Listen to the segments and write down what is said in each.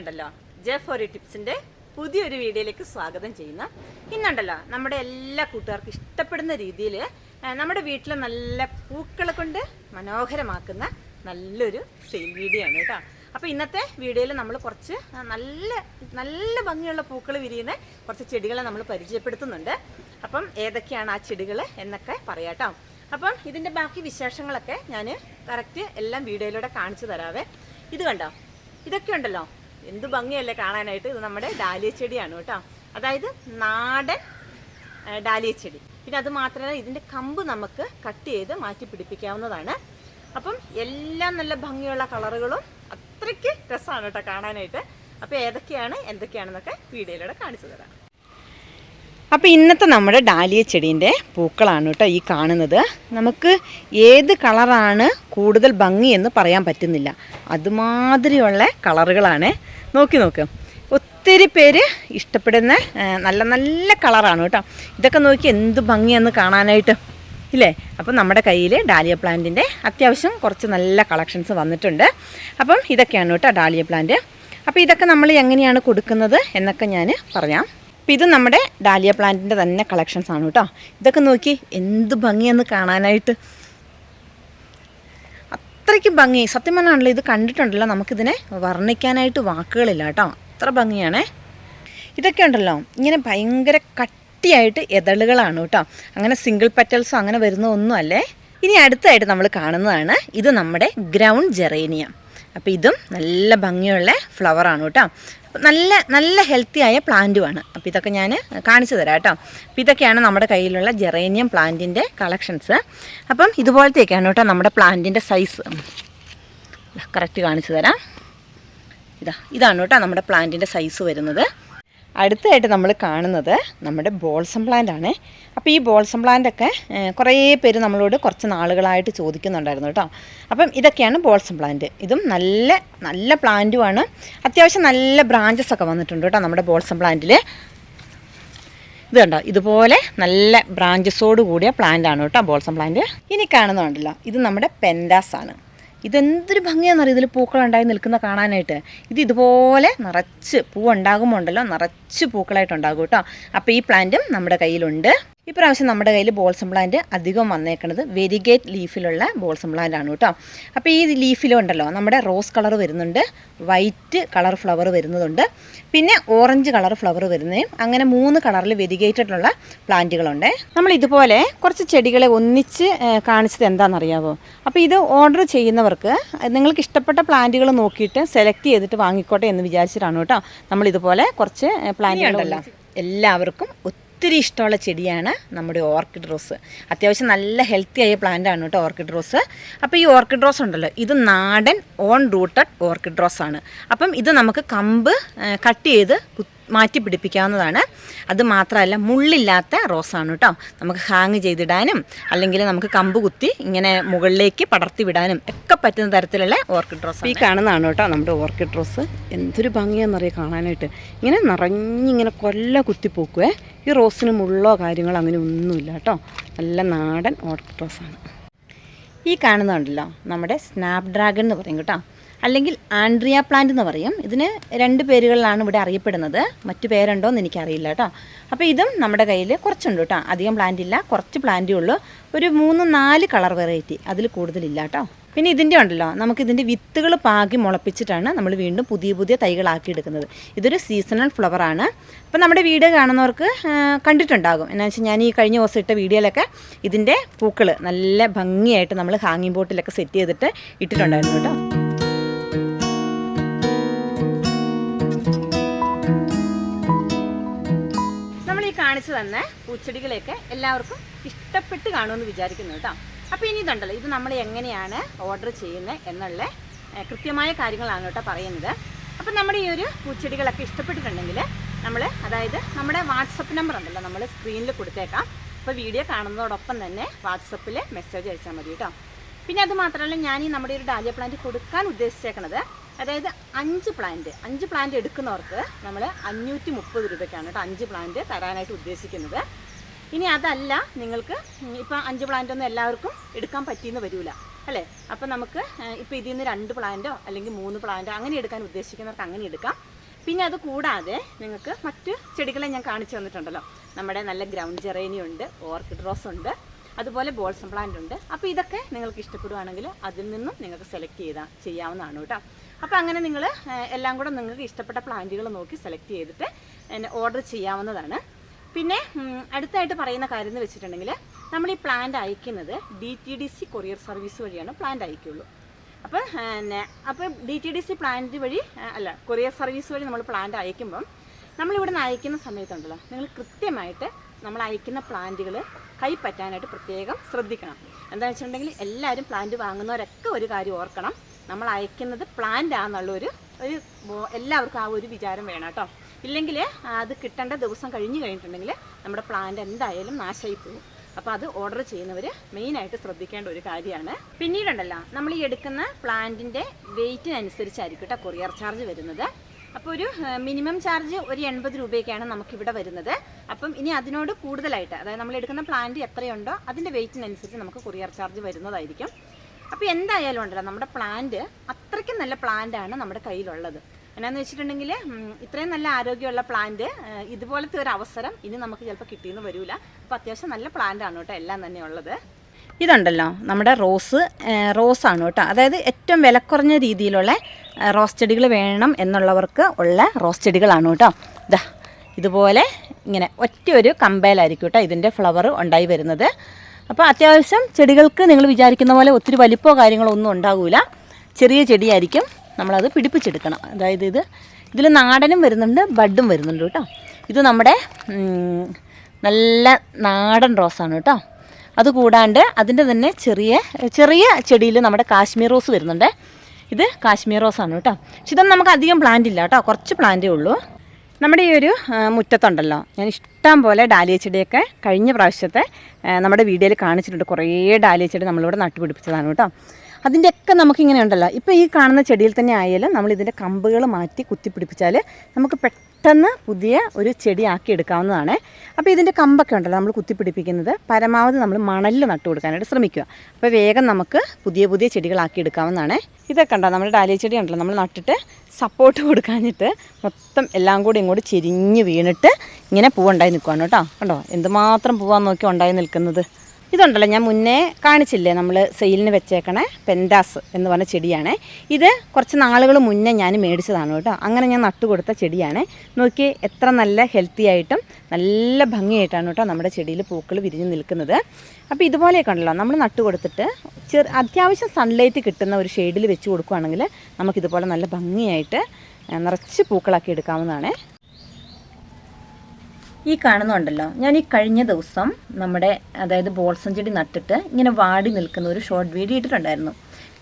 ഉണ്ടല്ലോ. J four ടിപ്സിന്റെ പുതിയൊരു വീഡിയോയിലേക്ക് സ്വാഗതം ചെയ്യുന്ന. ഇന്നുണ്ടല്ലോ നമ്മുടെ എല്ലാ കൂട്ടുകാർക്കും ഇഷ്ടപ്പെടുന്ന രീതിയിൽ നമ്മുടെ വീട്ടിൽ നല്ല പൂക്കളെ കൊണ്ട് മനോഹരമാക്കുന്ന നല്ലൊരു സെയിൽ വീഡിയോ ആണ് കേട്ടോ. അപ്പോൾ ഇന്നത്തെ വീഡിയോയിൽ നമ്മൾ കുറച്ച് നല്ല നല്ല ഭംഗിയുള്ള പൂക്കൾ വിരിയുന്ന കുറച്ച് ചെടികളെ നമ്മൾ പരിചയപ്പെടുത്തുന്നുണ്ട്. അപ്പം ഏതൊക്കെയാണ് ആ ചെടികൾ എന്നൊക്കെ പറയാട്ടോ അപ്പം ഇതിന്റെ ബാക്കി വിശേഷങ്ങളൊക്കെ ഞാൻ കറക്റ്റ് എല്ലാം വീഡിയോയിലൂടെ കാണിച്ചു തരാവേ. ഇത് കണ്ടോ? ഇതൊക്കെ ഉണ്ടല്ലോ. എന്ത് ഭംഗിയല്ലേ കാണാനായിട്ട്? ഇത് നമ്മുടെ ഡാലിയ ചെടിയാണ് കേട്ടോ. അതായത് നാടൻ ഡാലിയ ചെടി. പിന്നെ അത് മാത്രമല്ല ഇതിന്റെ കമ്പ് നമുക്ക് കട്ട് ചെയ്ത് മാറ്റി പിടിപ്പിക്കാവുന്നതാണ്. അപ്പം എല്ലാം നല്ല ഭംഗിയുള്ള കളറുകളും അത്രയ്ക്ക് രസമാണ് കേട്ടോ കാണാനായിട്ട്. അപ്പോൾ ഏതൊക്കെയാണ് എന്തൊക്കെയാണെന്നൊക്കെ വീഡിയോയിലൂടെ കാണിച്ചു തരാം. അപ്പോൾ ഇന്നത്തെ നമ്മുടെ ഡാലിയ ചെടീന്റെ പൂക്കളാണ് കേട്ടോ ഈ കാണുന്നത്. നമുക്ക് ഏത് കളറാണ് കൂടുതൽ ഭംഗി എന്ന് പറയാൻ പറ്റുന്നില്ല. അതുമാതിരിയുള്ള കളറുകളാണ്. നോക്കി നോക്ക്. ഒത്തിരി പേര് ഇഷ്ടപ്പെടുന്ന നല്ല നല്ല കളറാണ് കേട്ടോ. ഇതൊക്കെ നോക്കി എന്ത് ഭംഗിയെന്ന് കാണാനായിട്ട്. ഇല്ലേ? അപ്പം നമ്മുടെ കയ്യിൽ ഡാലിയ പ്ലാന്റിന്റെ അത്യാവശ്യം കുറച്ച് നല്ല കളക്ഷൻസ് വന്നിട്ടുണ്ട്. അപ്പം ഇതൊക്കെയാണ് കേട്ടോ ഡാലിയ പ്ലാന്റ്. അപ്പോൾ ഇതൊക്കെ നമ്മൾ എങ്ങനെയാണ് കൊടുക്കുന്നത് എന്നൊക്കെ ഞാൻ പറയാം. ഇത് നമ്മുടെ ഡാലിയ പ്ലാന്റിന്റെ തന്നെ കളക്ഷൻസ് ആണ് കേട്ടോ. ഇതൊക്കെ നോക്കി എന്ത് ഭംഗിയെന്ന് കാണാനായിട്ട്. അത്രയ്ക്ക് ഭംഗി. സത്യം പറഞ്ഞാണല്ലോ ഇത് കണ്ടിട്ടുണ്ടല്ലോ നമുക്കിതിനെ വർണിക്കാനായിട്ട് വാക്കുകളില്ല കേട്ടോ. അത്ര ഭംഗിയാണേ. ഇതൊക്കെ ഉണ്ടല്ലോ ഇങ്ങനെ ഭയങ്കര കട്ടിയായിട്ട് എതളുകളാണ് കേട്ടോ. അങ്ങനെ സിംഗിൾ പെറ്റൽസോ അങ്ങനെ വരുന്ന ഒന്നും അല്ലേ? ഇനി അടുത്തായിട്ട് നമ്മൾ കാണുന്നതാണ് ഇത് നമ്മുടെ ഗ്രൗണ്ട് ജെറേനിയം അപ്പോൾ ഇതും നല്ല ഭംഗിയുള്ള ഫ്ലവറാണ് കേട്ടോ. നല്ല നല്ല ഹെൽത്തി ആയ പ്ലാന്റുമാണ് അപ്പോൾ ഇതൊക്കെ ഞാൻ കാണിച്ചു തരാം കേട്ടോ. അപ്പോൾ ഇതൊക്കെയാണ് നമ്മുടെ കയ്യിലുള്ള ജെറേനിയം പ്ലാന്റിന്റെ കളക്ഷൻസ് അപ്പം ഇതുപോലത്തെയൊക്കെയാണ് കേട്ടോ നമ്മുടെ പ്ലാന്റിന്റെ സൈസ് കറക്റ്റ് കാണിച്ചു തരാം. ഇതാ ഇതാണ് കേട്ടോ നമ്മുടെ പ്ലാന്റിന്റെ സൈസ് വരുന്നത്. അടുത്തായിട്ട് നമ്മൾ കാണുന്നത് നമ്മുടെ ബോൾസം പ്ലാന്റ് ആണ്. അപ്പോൾ ഈ ബോൾസം പ്ലാന്റ് ഒക്കെ കുറേ പേര് നമ്മളോട് കുറച്ച് നാളുകളായിട്ട് ചോദിക്കുന്നുണ്ടായിരുന്നു കേട്ടോ. അപ്പം ഇതൊക്കെയാണ് ബോൾസം പ്ലാന്റ് ഇതും നല്ല നല്ല പ്ലാന്റുമാണ് അത്യാവശ്യം നല്ല ബ്രാഞ്ചസ് ഒക്കെ വന്നിട്ടുണ്ട് കേട്ടോ നമ്മുടെ ബോൾസം പ്ലാന്റിൽ ഇത് കണ്ടോ? ഇതുപോലെ നല്ല ബ്രാഞ്ചസോട് കൂടിയ പ്ലാന്റ് ആണ് കേട്ടോ ബോൾസം പ്ലാന്റ് ഇനി കാണുന്നുണ്ടല്ലോ ഇത് നമ്മുടെ പെൻഡാസ് ആണ്. ഇതെന്തൊരു ഭംഗിയാണെന്നറിയോ? ഇതിൽ പൂക്കളുണ്ടായി നിൽക്കുന്ന കാണാനായിട്ട്. ഇത് ഇതുപോലെ നിറച്ച് പൂവുണ്ടാകുമ്പോൾ ഉണ്ടല്ലോ നിറച്ച് പൂക്കളായിട്ടുണ്ടാകും കേട്ടോ. അപ്പോൾ ഈ പ്ലാന്റും നമ്മുടെ കയ്യിലുണ്ട്. ഇപ്രാവശ്യം നമ്മുടെ കയ്യിൽ ബോൾസം പ്ലാന്റ് അധികം വന്നേക്കുന്നത് വെരിഗേറ്റ് ലീഫിലുള്ള ബോൾസം പ്ലാന്റ് ആണ് കേട്ടോ. അപ്പോൾ ഈ ലീഫിലുണ്ടല്ലോ നമ്മുടെ റോസ് കളർ വരുന്നുണ്ട് വൈറ്റ് കളർ ഫ്ലവർ വരുന്നതുണ്ട് പിന്നെ ഓറഞ്ച് കളർ ഫ്ലവർ വരുന്നതും അങ്ങനെ മൂന്ന് കളറിൽ വെരിഗേറ്റഡുള്ള പ്ലാന്റുകളുണ്ട്. നമ്മൾ ഇതുപോലെ കുറച്ച് ചെടികളെ ഒന്നിച്ച് കാണിച്ചത് എന്താണെന്നറിയാമോ അപ്പോൾ ഇത് ഓർഡർ ചെയ്യുന്നവർക്ക് നിങ്ങൾക്ക് ഇഷ്ടപ്പെട്ട പ്ലാന്റുകൾ നോക്കിയിട്ട് സെലക്ട് ചെയ്തിട്ട് വാങ്ങിക്കോട്ടെ എന്ന് വിചാരിച്ചിട്ടാണ് കേട്ടോ നമ്മളിതുപോലെ കുറച്ച് പ്ലാന്റുകളുണ്ടല്ലോ എല്ലാവർക്കും ഒത്തിരി ഇഷ്ടമുള്ള ചെടിയാണ് നമ്മുടെ ഓർക്കിഡ് റോസ്. അത്യാവശ്യം നല്ല ഹെൽത്തി ആയ പ്ലാന്റ് ആണ് കേട്ടോ ഓർക്കിഡ് റോസ്. അപ്പോൾ ഈ ഓർക്കിഡ് റോസ് ഉണ്ടല്ലോ ഇത് നാടൻ ഓൺ റൂട്ടഡ് ഓർക്കിഡ് റോസ് ആണ് അപ്പം ഇത് നമുക്ക് കമ്പ് കട്ട് ചെയ്ത് കു- മാറ്റി പിടിപ്പിക്കാവുന്നതാണ് അത് മാത്രമല്ല മുള്ളില്ലാത്ത റോസാണ് കേട്ടോ നമുക്ക് ഹാങ് ചെയ്തിടാനും അല്ലെങ്കിൽ നമുക്ക് കമ്പ് കുത്തി ഇങ്ങനെ മുകളിലേക്ക് പടർത്തി വിടാനും ഒക്കെ പറ്റുന്ന തരത്തിലുള്ള ഓർക്കിഡ് റോസ് ഈ കാണുന്നതാണ് കേട്ടോ നമ്മുടെ ഓർക്കിഡ് റോസ്. എന്തൊരു ഭംഗിയാണെന്നറിയാം കാണാനായിട്ട്. ഇങ്ങനെ നിറഞ്ഞിങ്ങനെ കൊല്ല കുത്തിപ്പോക്കുവേ പൂക്കുവേ. ഈ റോസിന് മുള്ളോ കാര്യങ്ങളോ അങ്ങനെ ഒന്നുമില്ല കേട്ടോ നല്ല നാടൻ ഓർക്കിഡ് റോസാണ്. ഈ കാണുന്നുണ്ടല്ലോ നമ്മുടെ സ്നാപ് ഡ്രാഗൺ എന്ന് പറയും കേട്ടോ. അല്ലെങ്കിൽ ആൻഡ്രിയ പ്ലാന്റ് എന്ന് പറയും. ഇതിന് രണ്ട് പേരുകളിലാണ് ഇവിടെ അറിയപ്പെടുന്നത്. മറ്റു പേരുണ്ടോ എന്ന് എനിക്കറിയില്ല കേട്ടോ. അപ്പോൾ ഇതും നമ്മുടെ കയ്യിൽ കുറച്ചുണ്ട് കേട്ടോ. അധികം പ്ലാന്റ് ഇല്ല. കുറച്ച് പ്ലാന്റേ ഉള്ളൂ. ഒരു മൂന്ന് നാല് കളർ വെറൈറ്റി അതിൽ കൂടുതലില്ല കേട്ടോ. പിന്നെ ഇതിന്റെ ഉണ്ടല്ലോ. നമുക്കിതിന്റെ വിത്തുകൾ പാകി മുളപ്പിച്ചിട്ടാണ് നമ്മൾ വീണ്ടും പുതിയ പുതിയ തൈകളാക്കി എടുക്കുന്നത്. ഇതൊരു സീസണൽ ഫ്ലവറാണ് അപ്പോൾ നമ്മുടെ വീഡിയോ കാണുന്നവർക്ക് കണ്ടിട്ടുണ്ടാകും. എന്നാ വെച്ചാൽ ഞാൻ ഈ കഴിഞ്ഞ ദിവസം ഇട്ട വീഡിയോയിലൊക്കെ ഇതിന്റെ പൂക്കൾ നല്ല ഭംഗിയായിട്ട് നമ്മൾ ഹാങ്ങിങ് ബോട്ടിലൊക്കെ സെറ്റ് ചെയ്തിട്ട് ഇട്ടിട്ടുണ്ടായിരുന്നു കേട്ടോ. തന്നെ പൂച്ചെടികളെയൊക്കെ എല്ലാവർക്കും ഇഷ്ടപ്പെട്ട് കാണുമെന്ന് വിചാരിക്കുന്നു കേട്ടോ. അപ്പോൾ ഇനി ഇതുണ്ടല്ലോ ഇത് നമ്മൾ എങ്ങനെയാണ് ഓർഡർ ചെയ്യുന്നത് എന്നുള്ള കൃത്യമായ കാര്യങ്ങളാണ് കേട്ടോ പറയുന്നത്. അപ്പം നമ്മുടെ ഈ ഒരു പൂച്ചെടികളൊക്കെ ഇഷ്ടപ്പെട്ടിട്ടുണ്ടെങ്കിൽ നമ്മൾ അതായത് നമ്മുടെ വാട്സപ്പ് നമ്പർ ഉണ്ടല്ലോ നമ്മൾ സ്ക്രീനിൽ കൊടുത്തേക്കാം. അപ്പോൾ വീഡിയോ കാണുന്നതോടൊപ്പം തന്നെ വാട്സപ്പിൽ മെസ്സേജ് അയച്ചാൽ മതി കേട്ടോ. പിന്നെ അത് മാത്രമല്ല ഞാൻ ഈ നമ്മുടെ ഒരു ഡാലിയ പ്ലാന്റ് കൊടുക്കാൻ ഉദ്ദേശിച്ചേക്കണത് അതായത് അഞ്ച് പ്ലാന്റ് അഞ്ച് പ്ലാന്റ് എടുക്കുന്നവർക്ക് നമ്മൾ അഞ്ഞൂറ്റി മുപ്പത് രൂപയ്ക്കാണ് കേട്ടോ അഞ്ച് പ്ലാന്റ് തരാനായിട്ട് ഉദ്ദേശിക്കുന്നത്. ഇനി അതല്ല നിങ്ങൾക്ക് ഇപ്പം അഞ്ച് പ്ലാന്റ് ഒന്നും എല്ലാവർക്കും എടുക്കാൻ പറ്റിയെന്ന് വരില്ല അല്ലേ? അപ്പം നമുക്ക് ഇപ്പോൾ ഇതിൽ നിന്ന് രണ്ട് പ്ലാന്റോ അല്ലെങ്കിൽ മൂന്ന് പ്ലാന്റോ അങ്ങനെ എടുക്കാൻ ഉദ്ദേശിക്കുന്നവർക്ക് അങ്ങനെ എടുക്കാം. പിന്നെ അത് കൂടാതെ നിങ്ങൾക്ക് മറ്റ് ചെടികളെ ഞാൻ കാണിച്ചു തന്നിട്ടുണ്ടല്ലോ. നമ്മുടെ നല്ല ഗ്രൗണ്ട് ജെറേനിയുണ്ട് ഓർക്കിഡ് റോസ് ഉണ്ട് അതുപോലെ ബോൾസം പ്ലാന്റ് ഉണ്ട്. അപ്പോൾ ഇതൊക്കെ നിങ്ങൾക്ക് ഇഷ്ടപ്പെടുവാണെങ്കിൽ അതിൽ നിന്നും നിങ്ങൾക്ക് സെലക്ട് ചെയ്താൽ ചെയ്യാവുന്നതാണ് കേട്ടോ. അപ്പോൾ അങ്ങനെ നിങ്ങൾ എല്ലാം കൂടെ നിങ്ങൾക്ക് ഇഷ്ടപ്പെട്ട പ്ലാന്റുകൾ നോക്കി സെലക്ട് ചെയ്തിട്ട് ഓർഡർ ചെയ്യാവുന്നതാണ്. പിന്നെ അടുത്തായിട്ട് പറയുന്ന കാര്യം എന്ന് വെച്ചിട്ടുണ്ടെങ്കിൽ നമ്മൾ ഈ പ്ലാന്റ് അയക്കുന്നത് D T D C courier service വഴിയാണ് പ്ലാന്റ് അയക്കുള്ളൂ. അപ്പോൾ അപ്പോൾ D T D C plant വഴി അല്ല കൊറിയർ സർവീസ് വഴി നമ്മൾ പ്ലാന്റ് അയക്കുമ്പം നമ്മളിവിടെ നിന്ന് അയക്കുന്ന സമയത്തുണ്ടല്ലോ നിങ്ങൾ കൃത്യമായിട്ട് നമ്മൾ അയക്കുന്ന പ്ലാന്റുകൾ കൈപ്പറ്റാനായിട്ട് പ്രത്യേകം ശ്രദ്ധിക്കണം. എന്താണെന്ന് വെച്ചിട്ടുണ്ടെങ്കിൽ എല്ലാവരും പ്ലാന്റ് വാങ്ങുന്നവരൊക്കെ ഒരു കാര്യം ഓർക്കണം. നമ്മൾ അയക്കുന്നത് പ്ലാന്റ് ആണെന്നുള്ളൊരു ഒരു എല്ലാവർക്കും ആ ഒരു വിചാരം വേണം കേട്ടോ. ഇല്ലെങ്കിൽ അത് കിട്ടേണ്ട ദിവസം കഴിഞ്ഞ് കഴിഞ്ഞിട്ടുണ്ടെങ്കിൽ നമ്മുടെ പ്ലാന്റ് എന്തായാലും നാശമായി പോകും. അപ്പോൾ അത് ഓർഡർ ചെയ്യുന്നവർ മെയിനായിട്ട് ശ്രദ്ധിക്കേണ്ട ഒരു കാര്യമാണ്. പിന്നീടുണ്ടല്ലോ നമ്മൾ ഈ എടുക്കുന്ന പ്ലാന്റിന്റെ വെയിറ്റിനനുസരിച്ചായിരിക്കും കേട്ടോ കൊറിയർ ചാർജ് വരുന്നത്. അപ്പോൾ ഒരു മിനിമം ചാർജ് ഒരു എൺപത് രൂപയൊക്കെയാണ് നമുക്കിവിടെ വരുന്നത്. അപ്പം ഇനി അതിനോട് കൂടുതലായിട്ട് അതായത് നമ്മൾ എടുക്കുന്ന പ്ലാന്റ് എത്രയുണ്ടോ അതിന്റെ വെയിറ്റിനനുസരിച്ച് നമുക്ക് കൊറിയർ ചാർജ് വരുന്നതായിരിക്കും. അപ്പോൾ എന്തായാലും ഉണ്ടല്ലോ നമ്മുടെ പ്ലാന്റ് അത്രയ്ക്കും നല്ല പ്ലാന്റ് ആണ് നമ്മുടെ കയ്യിലുള്ളത്. എന്നാന്ന് വെച്ചിട്ടുണ്ടെങ്കിൽ ഇത്രയും നല്ല ആരോഗ്യമുള്ള പ്ലാന്റ് ഇതുപോലത്തെ ഒരു അവസരം ഇനി നമുക്ക് ചിലപ്പോൾ കിട്ടിയെന്ന് വരില്ല അപ്പോൾ അത്യാവശ്യം നല്ല പ്ലാന്റ് ആണ് കേട്ടോ എല്ലാം തന്നെ ഉള്ളത്. ഇതുണ്ടല്ലോ നമ്മുടെ റോസ് റോസാണ് കേട്ടോ. അതായത് ഏറ്റവും വില കുറഞ്ഞ രീതിയിലുള്ള റോസ് ചെടികൾ വേണം എന്നുള്ളവർക്ക് ഉള്ള റോസ് ചെടികളാണ് കേട്ടോ. ഇതാ ഇതുപോലെ ഇങ്ങനെ ഒറ്റ ഒരു കമ്പയിലായിരിക്കും കേട്ടോ ഇതിന്റെ ഫ്ലവർ ഉണ്ടായി വരുന്നത്. അപ്പോൾ അത്യാവശ്യം ചെടികൾക്ക് നിങ്ങൾ വിചാരിക്കുന്ന പോലെ ഒത്തിരി വലിപ്പമോ കാര്യങ്ങളോ ഒന്നും ഉണ്ടാകില്ല ചെറിയ ചെടിയായിരിക്കും നമ്മളത് പിടിപ്പിച്ചെടുക്കണം. അതായത് ഇത് ഇതിൽ നാടനും വരുന്നുണ്ട് ബഡും വരുന്നുണ്ട് കേട്ടോ. ഇത് നമ്മുടെ നല്ല നാടൻ റോസാണ് കേട്ടോ. അതുകൂടാണ്ട് അതിന്റെ തന്നെ ചെറിയ ചെറിയ ചെടിയിൽ നമ്മുടെ കാശ്മീർ റോസ് വരുന്നുണ്ട്. ഇത് കാശ്മീർ റോസാണ് കേട്ടോ. പക്ഷെ ഇതൊന്നും നമുക്ക് അധികം പ്ലാന്റ് ഇല്ല കേട്ടോ. കുറച്ച് പ്ലാന്റേ ഉള്ളൂ. നമ്മുടെ ഈ ഒരു മുറ്റത്തുണ്ടല്ലോ. ഞാൻ ഇഷ്ടം പോലെ ഡാലിയ ചെടിയൊക്കെ കഴിഞ്ഞ പ്രാവശ്യത്തെ നമ്മുടെ വീഡിയോയിൽ കാണിച്ചിട്ടുണ്ട്. കുറേ ഡാലിയ ചെടി നമ്മളിവിടെ നട്ടുപിടിപ്പിച്ചതാണ് കേട്ടോ. അതിന്റെയൊക്കെ നമുക്കിങ്ങനെ ഉണ്ടല്ലോ. ഇപ്പോൾ ഈ കാണുന്ന ചെടിയിൽ തന്നെ ആയാലും നമ്മൾ ഇതിന്റെ കമ്പുകൾ മാറ്റി കുത്തിപ്പിടിപ്പിച്ചാൽ നമുക്ക് പെട്ടെന്ന് പുതിയ ഒരു ചെടി ആക്കി എടുക്കാവുന്നതാണ്. അപ്പോൾ ഇതിന്റെ കമ്പൊക്കെ ഉണ്ടല്ലോ നമ്മൾ കുത്തിപ്പിടിപ്പിക്കുന്നത്. പരമാവധി നമ്മൾ മണലിൽ നട്ടു കൊടുക്കാനായിട്ട് ശ്രമിക്കുക. അപ്പോൾ വേഗം നമുക്ക് പുതിയ പുതിയ ചെടികളാക്കി എടുക്കാവുന്നതാണ്. ഇതൊക്കെ ഉണ്ടോ? നമ്മുടെ ഡാലിയ ചെടി ഉണ്ടല്ലോ നമ്മൾ നട്ടിട്ട് സപ്പോർട്ട് കൊടുക്കാഞ്ഞിട്ട് മൊത്തം എല്ലാം കൂടി ഇങ്ങോട്ട് ചെരിഞ്ഞ് വീണിട്ട് ഇങ്ങനെ പൂവുണ്ടായി നിൽക്കുവാണ് കേട്ടോ. കണ്ടോ? എന്തുമാത്രം പൂവാന്ന് നോക്കി ഉണ്ടായി നിൽക്കുന്നത്. ഇതുണ്ടല്ലോ ഞാൻ മുന്നേ കാണിച്ചില്ലേ നമ്മൾ സെയിലിന് വെച്ചേക്കണേ പെൻഡാസ് എന്ന് പറഞ്ഞ ചെടിയാണ്. ഇത് കുറച്ച് നാളുകൾ മുന്നേ ഞാൻ മേടിച്ചതാണ് കേട്ടോ. അങ്ങനെ ഞാൻ നട്ടുകൊടുത്ത ചെടിയാണ്. നോക്കി എത്ര നല്ല ഹെൽത്തി ആയിട്ടും നല്ല ഭംഗിയായിട്ടാണ് കേട്ടോ നമ്മുടെ ചെടിയിൽ പൂക്കൾ വിരിഞ്ഞ് നിൽക്കുന്നത്. അപ്പോൾ ഇതുപോലെയൊക്കെ ഉണ്ടല്ലോ നമ്മൾ നട്ടു കൊടുത്തിട്ട് ചെറു അത്യാവശ്യം സൺലൈറ്റ് കിട്ടുന്ന ഒരു ഷെയ്ഡിൽ വെച്ച് കൊടുക്കുകയാണെങ്കിൽ നമുക്കിതുപോലെ നല്ല ഭംഗിയായിട്ട് നിറച്ച് പൂക്കളാക്കി എടുക്കാവുന്നതാണ്. ഈ കാണുന്നുണ്ടല്ലോ ഞാൻ ഈ കഴിഞ്ഞ ദിവസം നമ്മുടെ അതായത് ബോൾസം ചെടി നട്ടിട്ട് ഇങ്ങനെ വാടി നിൽക്കുന്ന ഒരു ഷോർട്ട് വീഡിയോ ഇട്ടിട്ടുണ്ടായിരുന്നു.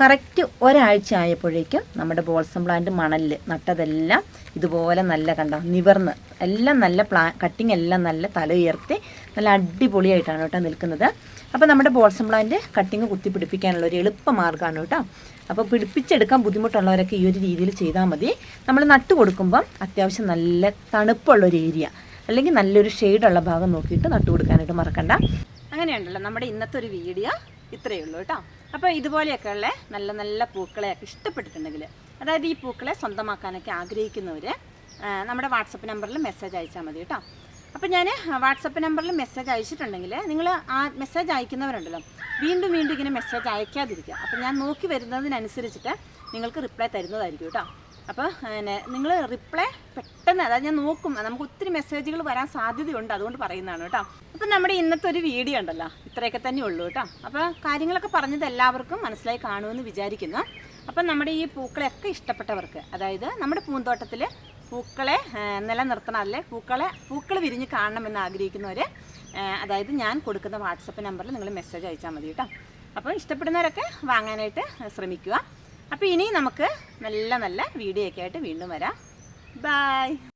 കറക്റ്റ് ഒരാഴ്ച ആയപ്പോഴേക്കും നമ്മുടെ ബോൾസം പ്ലാന്റ് മണലിൽ നട്ടതെല്ലാം ഇതുപോലെ നല്ല കണ്ടോ നിവർന്ന് എല്ലാം നല്ല പ്ലാ കട്ടിങ് എല്ലാം നല്ല തല ഉയർത്തി നല്ല അടിപൊളിയായിട്ടാണ് കേട്ടോ നിൽക്കുന്നത്. അപ്പോൾ നമ്മുടെ ബോൾസം പ്ലാന്റ് കട്ടിങ് കുത്തി പിടിപ്പിക്കാനുള്ള ഒരു എളുപ്പ മാർഗമാണ് കേട്ടോ. അപ്പോൾ പിടിപ്പിച്ചെടുക്കാൻ ബുദ്ധിമുട്ടുള്ളവരൊക്കെ ഈ ഒരു രീതിയിൽ ചെയ്താൽ മതി. നമ്മൾ നട്ടു കൊടുക്കുമ്പം അത്യാവശ്യം നല്ല തണുപ്പുള്ളൊരു ഏരിയ അല്ലെങ്കിൽ നല്ലൊരു ഷെയ്ഡുള്ള ഭാഗം നോക്കിയിട്ട് നട്ടു കൊടുക്കാനായിട്ട് മറക്കണ്ട. അങ്ങനെയുണ്ടല്ലോ നമ്മുടെ ഇന്നത്തെ ഒരു വീഡിയോ ഇത്രയേ ഉള്ളൂ കേട്ടോ. അപ്പോൾ ഇതുപോലെയൊക്കെയുള്ള നല്ല നല്ല പൂക്കളെയൊക്കെ ഇഷ്ടപ്പെട്ടിട്ടുണ്ടെങ്കിൽ അതായത് ഈ പൂക്കളെ സ്വന്തമാക്കാനൊക്കെ ആഗ്രഹിക്കുന്നവർ നമ്മുടെ വാട്സപ്പ് നമ്പറിൽ മെസ്സേജ് അയച്ചാൽ മതി കേട്ടോ. അപ്പോൾ ഞാൻ വാട്സപ്പ് നമ്പറിൽ മെസ്സേജ് അയച്ചിട്ടുണ്ടെങ്കിൽ നിങ്ങൾ ആ മെസ്സേജ് അയക്കുന്നവരുണ്ടല്ലോ വീണ്ടും വീണ്ടും ഇങ്ങനെ മെസ്സേജ് അയക്കാതിരിക്കുക. അപ്പോൾ ഞാൻ നോക്കി വരുന്നതിനനുസരിച്ചിട്ട് നിങ്ങൾക്ക് റിപ്ലൈ തരുന്നതായിരിക്കും കേട്ടോ. അപ്പോൾ നിങ്ങൾ റിപ്ലൈ പെട്ടെന്ന് അതായത് ഞാൻ നോക്കും നമുക്ക് ഒത്തിരി മെസ്സേജുകൾ വരാൻ സാധ്യതയുണ്ട് അതുകൊണ്ട് പറയുന്നതാണ് കേട്ടോ. അപ്പം നമ്മുടെ ഇന്നത്തെ ഒരു വീഡിയോ ഉണ്ടല്ലോ ഇത്രയൊക്കെ തന്നെ ഉള്ളൂ കേട്ടോ. അപ്പോൾ കാര്യങ്ങളൊക്കെ പറഞ്ഞത് എല്ലാവർക്കും മനസ്സിലായി കാണുമെന്ന് വിചാരിക്കുന്നു. അപ്പം നമ്മുടെ ഈ പൂക്കളെയൊക്കെ ഇഷ്ടപ്പെട്ടവർക്ക് അതായത് നമ്മുടെ പൂന്തോട്ടത്തിൽ പൂക്കളെ നിലനിർത്തണം അല്ലേ പൂക്കളെ പൂക്കൾ വിരിഞ്ഞ് കാണണമെന്ന് ആഗ്രഹിക്കുന്നവർ അതായത് ഞാൻ കൊടുക്കുന്ന വാട്സപ്പ് നമ്പറിൽ നിങ്ങൾ മെസ്സേജ് അയച്ചാൽ മതി കേട്ടോ. അപ്പോൾ ഇഷ്ടപ്പെടുന്നവരൊക്കെ വാങ്ങാനായിട്ട് ശ്രമിക്കുക. അപ്പോൾ ഇനി നമുക്ക് നല്ല നല്ല വീഡിയോ ഒക്കെ ആയിട്ട് വീണ്ടും വരാം. Bye.